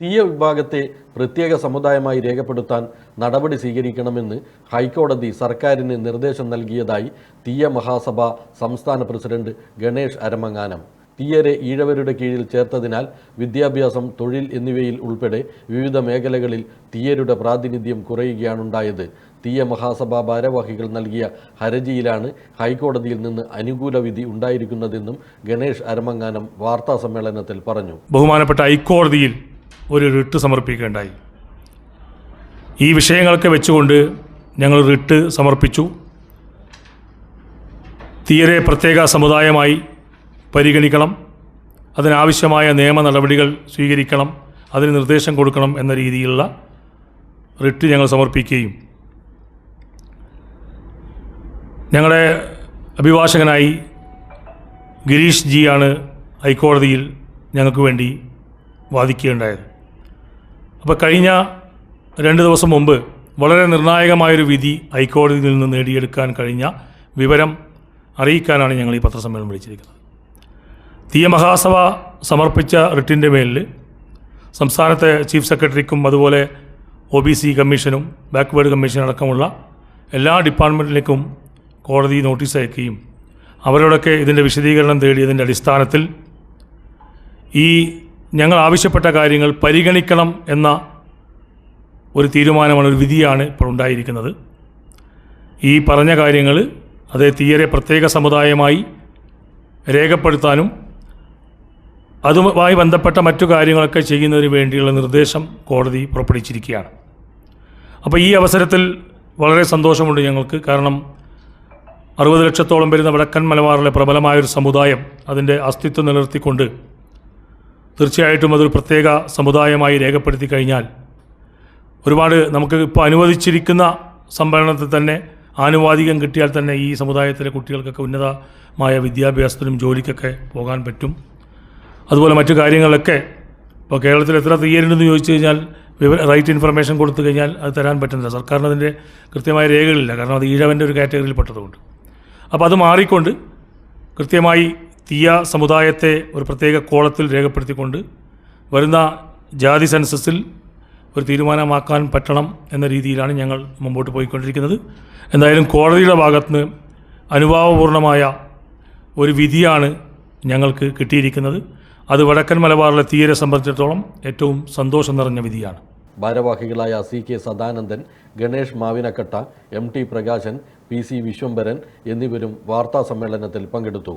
തീയ വിഭാഗത്തെ പ്രത്യേക സമുദായമായി രേഖപ്പെടുത്താൻ നടപടി സ്വീകരിക്കണമെന്ന് ഹൈക്കോടതി സർക്കാരിന് നിർദ്ദേശം നൽകിയതായി തീയ മഹാസഭ സംസ്ഥാന പ്രസിഡന്റ് ഗണേഷ് അരമങ്ങാനം. തീയരെ ഈഴവരുടെ കീഴിൽ ചേർത്തതിനാൽ വിദ്യാഭ്യാസം തൊഴിൽ എന്നിവയിൽ ഉൾപ്പെടെ വിവിധ മേഖലകളിൽ തീയരുടെ പ്രാതിനിധ്യം കുറയുകയാണുണ്ടായത്. തീയ മഹാസഭാ ഭാരവാഹികൾ നൽകിയ ഹർജിയിലാണ് ഹൈക്കോടതിയിൽ നിന്ന് അനുകൂല വിധി ഉണ്ടായിരിക്കുന്നതെന്നും ഗണേഷ് അരമങ്ങാനം വാർത്താ സമ്മേളനത്തിൽ പറഞ്ഞു. ബഹുമാനപ്പെട്ട ഹൈക്കോടതിയിൽ ഒരു റിട്ട് സമർപ്പിക്കുകയുണ്ടായി ഈ വിഷയങ്ങളൊക്കെ വെച്ചുകൊണ്ട് ഞങ്ങൾ റിട്ട് സമർപ്പിച്ചു. തീരെ പ്രത്യേക സമുദായമായി പരിഗണിക്കണം. അതിനാവശ്യമായ നിയമ നടപടികൾ സ്വീകരിക്കണം. അതിന് നിർദ്ദേശം കൊടുക്കണം എന്ന രീതിയിലുള്ള റിട്ട് ഞങ്ങൾ സമർപ്പിക്കുകയും. ഞങ്ങളുടെ അഭിഭാഷകനായി ഗിരീഷ് ജിയാണ് ഹൈക്കോടതിയിൽ ഞങ്ങൾക്ക് വേണ്ടി വാദിക്കുകയുണ്ടായത്. അപ്പോൾ കഴിഞ്ഞ രണ്ട് ദിവസം മുമ്പ് വളരെ നിർണായകമായൊരു വിധി ഹൈക്കോടതിയിൽ നിന്ന് നേടിയെടുക്കാൻ കഴിഞ്ഞ വിവരം അറിയിക്കാനാണ് ഞങ്ങൾ ഈ പത്രസമ്മേളനം വിളിച്ചിരിക്കുന്നത്. തീയ മഹാസഭ സമർപ്പിച്ച റിട്ടിന്റെ മേലിൽ സംസ്ഥാനത്തെ ചീഫ് സെക്രട്ടറിക്കും അതുപോലെ ഒ ബി സി കമ്മീഷനും ബാക്ക്വേഡ് കമ്മീഷൻ അടക്കമുള്ള എല്ലാ ഡിപ്പാർട്ട്മെന്റിലേക്കും കോടതി നോട്ടീസ് അയക്കുകയും അവരോടൊക്കെ ഇതിന്റെ വിശദീകരണം തേടിയതിന്റെ അടിസ്ഥാനത്തിൽ ഈ ഞങ്ങൾ ആവശ്യപ്പെട്ട കാര്യങ്ങൾ പരിഗണിക്കണം എന്ന ഒരു തീരുമാനമാണ് ഒരു വിധിയാണ് ഇപ്പോൾ ഉണ്ടായിരിക്കുന്നത്. ഈ പറഞ്ഞ കാര്യങ്ങൾ അത് തീയരെ പ്രത്യേക സമുദായമായി രേഖപ്പെടുത്താനും അതുമായി ബന്ധപ്പെട്ട മറ്റു കാര്യങ്ങളൊക്കെ ചെയ്യുന്നതിന് വേണ്ടിയുള്ള നിർദ്ദേശം കോടതി പുറപ്പെടുവിച്ചിരിക്കുകയാണ്. അപ്പോൾ ഈ അവസരത്തിൽ വളരെ സന്തോഷമുണ്ട് ഞങ്ങൾക്ക്. കാരണം അറുപത് ലക്ഷത്തോളം വരുന്ന വടക്കൻ മലബാറിലെ പ്രബലമായൊരു സമുദായം അതിന്റെ അസ്തിത്വം നിലനിർത്തിക്കൊണ്ട് തീർച്ചയായിട്ടും അതൊരു പ്രത്യേക സമുദായമായി രേഖപ്പെടുത്തി കഴിഞ്ഞാൽ ഒരുപാട് നമുക്ക് ഇപ്പോൾ അനുവദിച്ചിരിക്കുന്ന സംവരണത്തിൽ തന്നെ ആനുവാദികം കിട്ടിയാൽ തന്നെ ഈ സമുദായത്തിലെ കുട്ടികൾക്കൊക്കെ ഉന്നതമായ വിദ്യാഭ്യാസത്തിനും ജോലിക്കൊക്കെ പോകാൻ പറ്റും. അതുപോലെ മറ്റു കാര്യങ്ങളൊക്കെ ഇപ്പോൾ കേരളത്തിൽ എത്ര തീയരുണ്ടെന്ന് ചോദിച്ചു കഴിഞ്ഞാൽ വിവര റൈറ്റ് ഇൻഫർമേഷൻ കൊടുത്തു കഴിഞ്ഞാൽ അത് തരാൻ പറ്റുന്നില്ല. സർക്കാരിന് അതിന്റെ കൃത്യമായ രേഖകളില്ല. കാരണം അത് ഈഴവന്റെ ഒരു കാറ്റഗറിയിൽ പെട്ടതുകൊണ്ട് അപ്പോൾ അത് മാറിക്കൊണ്ട് കൃത്യമായി തീയ സമുദായത്തെ ഒരു പ്രത്യേക കോളത്തിൽ രേഖപ്പെടുത്തിക്കൊണ്ട് വരുന്ന ജാതി സെൻസസിൽ ഒരു തീരുമാനമാക്കാൻ പറ്റണം എന്ന രീതിയിലാണ് ഞങ്ങൾ മുമ്പോട്ട് പോയിക്കൊണ്ടിരിക്കുന്നത്. എന്തായാലും കോടതിയുടെ ഭാഗത്തുനിന്ന് അനുഭാവപൂർണമായ ഒരു വിധിയാണ് ഞങ്ങൾക്ക് കിട്ടിയിരിക്കുന്നത്. അത് വടക്കൻ മലബാറിലെ തീരെ സംബന്ധിച്ചിടത്തോളം ഏറ്റവും സന്തോഷം നിറഞ്ഞ വിധിയാണ്. ഭാരവാഹികളായ C K Sadanandan Ganesh Mavinakatta M T Prakashan P C Vishwambharan എന്നിവരും വാർത്താ സമ്മേളനത്തിൽ പങ്കെടുത്തു.